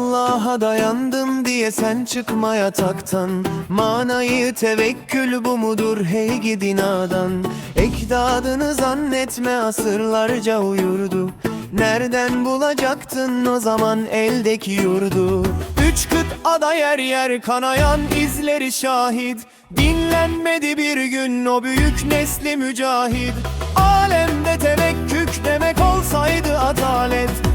Allah'a dayandım diye sen çıkma yataktan. Manayı tevekkül bu mudur hey gidin adan Ekdadını zannetme asırlarca uyurdu. Nereden bulacaktın o zaman eldeki yurdu? Üç kıt ada yer yer kanayan izleri şahit. Dinlenmedi bir gün o büyük nesli mücahit Alemde tevekkük demek olsaydı adalet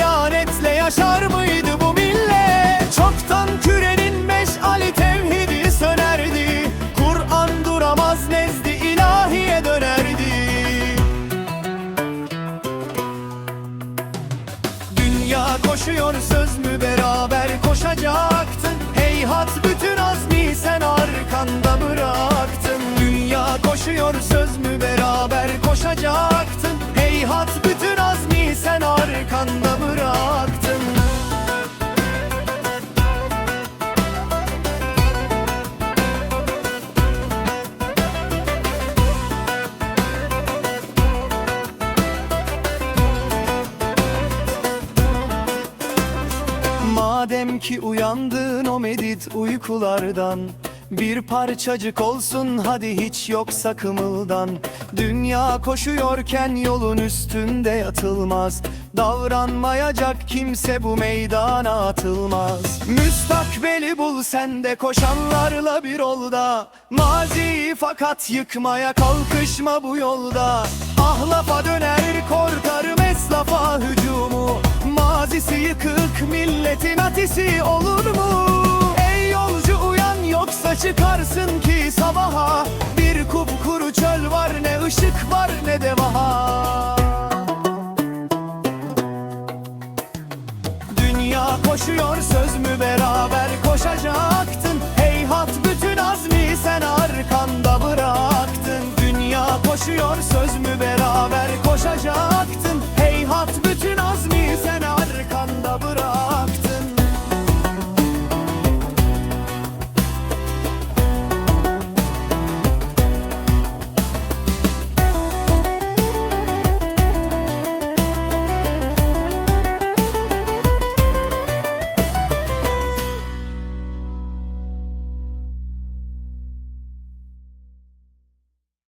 diyanetle yaşar mıydı bu millet? Çoktan kürenin meşali tevhidi sönerdi. Kur'an duramaz nezdi ilahiye dönerdi. Dünya koşuyor söz mü beraber koşacaktın? Heyhat bütün azmi sen arkanda bıraktın. Dünya koşuyor söz mü beraber ki uyandın o medit uykulardan. Bir parçacık olsun hadi hiç yoksa kımıldan. Dünya koşuyorken yolun üstünde yatılmaz. Davranmayacak kimse bu meydana atılmaz. Müstakbeli bul sen de koşanlarla bir olda Maziyi fakat yıkmaya kalkışma bu yolda. Ahlafa döner korkarım eslafa hücumu. Mazisi milletin atisi olur mu? Ey yolcu uyan yoksa çıkarsın ki sabaha. Bir kupkuru çöl var ne ışık var ne de vaha. Dünya koşuyor söz mü beraber koşacaktın? Heyhat bütün azmi sen arkanda bıraktın. Dünya koşuyor söz mü beraber koşacaktın